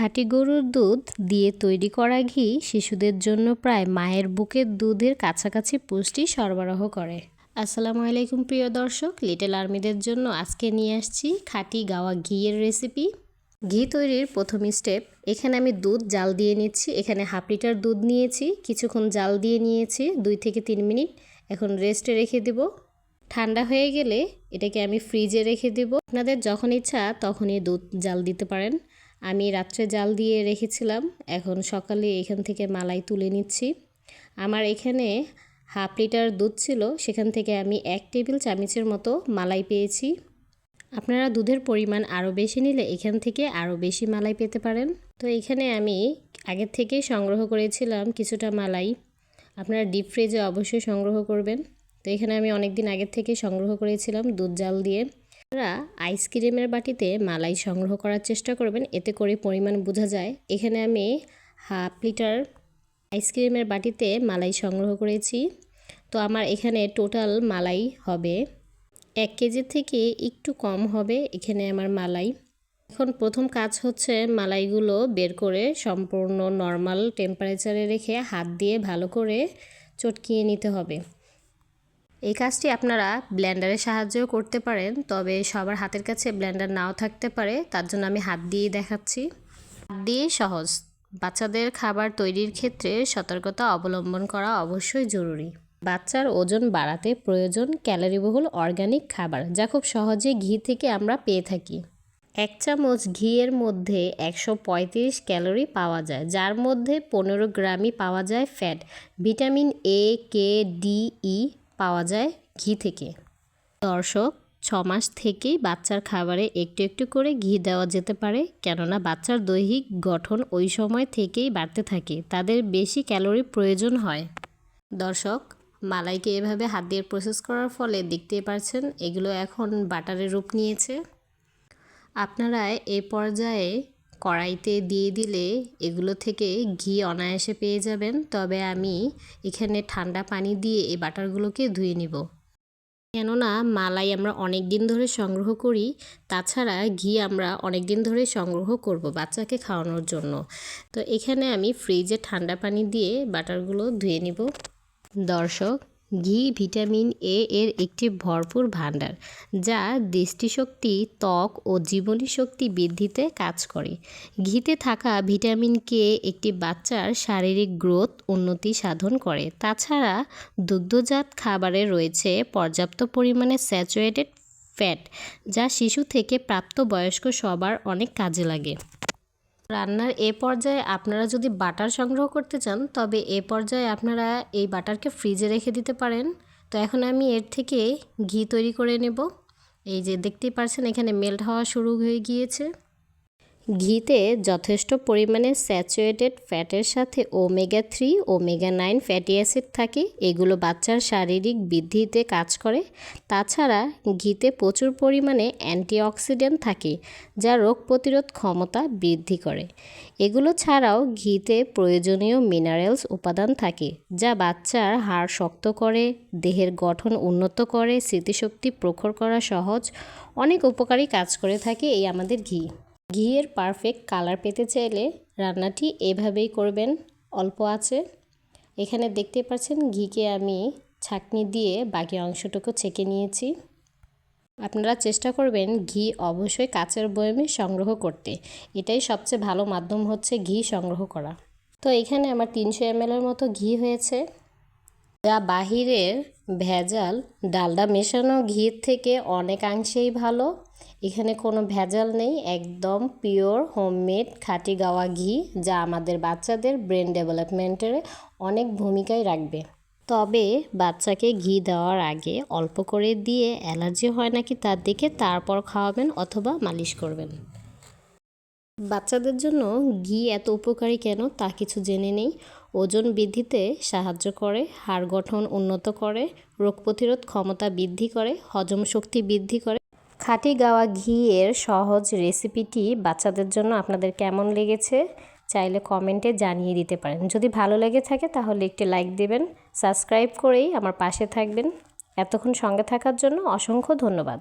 খাঁটি গরুর দুধ দিয়ে তৈরি করা ঘি শিশুদের জন্য প্রায় মায়ের বুকের দুধের কাছাকাছি পুষ্টি সরবরাহ করে। আসসালামু আলাইকুম, প্রিয় দর্শক। লিটল আর্মিদের জন্য আজকে নিয়ে আসছি খাঁটি গাওয়া ঘিয়ের রেসিপি ঘি তৈরির প্রথম স্টেপ এখানে আমি দুধ, জাল দিয়ে নিচ্ছি। এখানে হাফ লিটার দুধ নিয়েছি, কিছুক্ষণ জাল দিয়ে নিয়েছি, দুই থেকে তিন মিনিট। এখন রেস্টে রেখে দেব। ঠান্ডা হয়ে গেলে এটাকে আমি ফ্রিজে রেখে দেব। আপনাদের যখন ইচ্ছা, তখনই দুধ, জাল দিতে পারেন। আমি রাত্রে জাল দিয়ে রেখেছিলাম। এখন সকালে এখান থেকে মালাই তুলে নিচ্ছি। আমার এখানে হাফ লিটার দুধ ছিল, সেখান থেকে আমি এক টেবিল চামচের মতো মালাই পেয়েছি। আপনারা দুধের পরিমাণ আরও বেশি নিলে এখান থেকে আরও বেশি মালাই পেতে পারেন। তো এখানে আমি আগের থেকেই সংগ্রহ করেছিলাম কিছুটা মালাই। আপনারা ডিপ ফ্রিজে অবশ্যই সংগ্রহ করবেন। তো এখানে আমি অনেক দিন আগের থেকে সংগ্রহ করেছিলাম দুধ জাল দিয়ে। আপনারা আইসক্রিমের বাটিতে মালাই সংগ্রহ করার চেষ্টা করবেন, এতে করে পরিমাণ বোঝা যায়। এখানে আমি হাফ লিটার আইসক্রিমের বাটিতে মালাই সংগ্রহ করেছি। তো আমার এখানে টোটাল মালাই হবে এক কেজির থেকে একটু কম হবে এখানে আমার মালাই। এখন প্রথম কাজ হচ্ছে মালাইগুলো বের করে সম্পূর্ণ নর্মাল টেম্পারেচারে রেখে হাত দিয়ে ভালো করে চটকিয়ে নিতে হবে। এই কাজটি আপনারা ব্ল্যান্ডারের সাহায্যেও করতে পারেন, তবে সবার হাতের কাছে ব্ল্যান্ডার নাও থাকতে পারে, তার জন্য আমি হাত দিয়েই দেখাচ্ছি। হাত দিয়ে সহজ। বাচ্চাদের খাবার তৈরির ক্ষেত্রে সতর্কতা অবলম্বন করা অবশ্যই জরুরি। বাচ্চার ওজন বাড়াতে প্রয়োজন ক্যালোরিবহুল অর্গানিক খাবার, যা খুব সহজে ঘি থেকে আমরা পেয়ে থাকি। এক চামচ ঘিয়ের মধ্যে একশো পঁয়ত্রিশ ক্যালোরি পাওয়া যায়, যার মধ্যে পনেরো গ্রামই পাওয়া যায় fat, vitamin A, K, D, E পাওয়া যায় ঘি থেকে। দর্শক ছ মাস থেকেই বাচ্চার খাবারে একটু একটু করে ঘি দেওয়া যেতে পারে, কেননা বাচ্চার দৈহিক গঠন ওই সময় থেকেই বাড়তে থাকে, তাদের বেশি ক্যালোরি প্রয়োজন হয়। দর্শক, মালাইকে এভাবে হাত দিয়ে প্রসেস করার ফলে দেখতেই পারছেন এগুলো এখন বাটারের রূপ নিয়েছে। আপনারা এই পর্যায়ে কড়াইতে দিয়ে দিলে এগুলো থেকে ঘি অনায়াসে পেয়ে যাবেন। তবে আমি এখানে ঠান্ডা পানি দিয়ে এই বাটারগুলোকে ধুয়ে নিব। কেননা মালাই আমরা অনেক দিন ধরে সংগ্রহ করি, তাছাড়া ঘি আমরা অনেক দিন ধরে সংগ্রহ করব বাচ্চাকে খাওয়ানোর জন্য। তো এখানে আমি ফ্রিজে ঠান্ডা পানি দিয়ে বাটারগুলো ধুয়ে নিব। দর্শক ঘি, ভিটামিন এ এর একটি ভরপুর ভাণ্ডার, যা দৃষ্টিশক্তি, ত্বক ও জীবনী শক্তি বৃদ্ধিতে কাজ করে। ঘিতে থাকা ভিটামিন কে একটি বাচ্চার শারীরিক গ্রোথ উন্নতি সাধন করে। তাছাড়া দুগ্ধজাত খাবারে রয়েছে পর্যাপ্ত পরিমাণে স্যাচুরেটেড ফ্যাট যা শিশু থেকে প্রাপ্তবয়স্ক সবার অনেক কাজে লাগে। রান্নার এ পর্যায়ে আপনারা যদি বাটার সংগ্রহ করতে চান, তবে এ পর্যায়ে আপনারা এই বাটারকে ফ্রিজে রেখে দিতে পারেন। তো এখন আমি এর থেকে ঘি তৈরি করে নেব। এই যে দেখতেই পারছেন, এখানে মেল্ট হওয়া শুরু হয়ে গিয়েছে। ঘিতে যথেষ্ট পরিমাণে স্যাচুয়েটেড ফ্যাটের সাথে omega three, omega nine fatty acid থাকে। এগুলো বাচ্চার শারীরিক বৃদ্ধিতে কাজ করে। তাছাড়া ঘিতে প্রচুর পরিমাণে অ্যান্টিঅক্সিডেন্ট থাকে, যা রোগ প্রতিরোধ ক্ষমতা বৃদ্ধি করে। এগুলো ছাড়াও ঘিতে প্রয়োজনীয় মিনারেলস উপাদান থাকে, যা বাচ্চার হাড় শক্ত করে, দেহের গঠন উন্নত করে, স্মৃতিশক্তি প্রখর করা সহজ, অনেক উপকারী কাজ করে থাকে এই আমাদের ঘি। ঘিয়ের পারফেক্ট কালার পেতে চাইলে রান্নাটি এভাবেই করবেন, অল্প আছে। এখানে দেখতে পাচ্ছেন ঘিকে আমি ছাকনি দিয়ে বাকি অংশটুকু ছেঁকে নিয়েছি। আপনারা চেষ্টা করবেন ঘি অবশ্যই কাচের বয়মে সংগ্রহ করতে। এটাই সবচেয়ে ভালো মাধ্যম হচ্ছে ঘি সংগ্রহ করা। তো এখানে আমার তিনশো এমএলের মতো ঘি হয়েছে। যা বাহিরের ভেজাল, ডালডা মেশানো ঘির থেকে অনেকাংশেই ভালো। এখানে কোনো ভেজাল নেই, একদম পিওর হোমমেড খাঁটি গাওয়া ঘি, যা আমাদের বাচ্চাদের ব্রেন ডেভেলপমেন্টের অনেক ভূমিকায় রাখবে। তবে বাচ্চাকে ঘি দেওয়ার আগে অল্প করে দিয়ে অ্যালার্জি হয় নাকি তার দিকে তারপর খাওয়াবেন অথবা মালিশ করবেন। বাচ্চাদের জন্য ঘি এত উপকারী কেন তা কিছু জেনে নেই। ওজন বৃদ্ধিতে সাহায্য করে, হাড় গঠন উন্নত করে, রোগ প্রতিরোধ ক্ষমতা বৃদ্ধি করে, হজম শক্তি বৃদ্ধি করে। খাঁটি গাওয়া ঘিয়ের সহজ রেসিপিটি বাচ্চাদের জন্য আপনাদের কেমন লেগেছে চাইলে কমেন্টে জানিয়ে দিতে পারেন। যদি ভালো লেগে থাকে তাহলে একটি লাইক দেবেন, সাবস্ক্রাইব করেই আমার পাশে থাকবেন। এতক্ষণ সঙ্গে থাকার জন্য অসংখ্য ধন্যবাদ।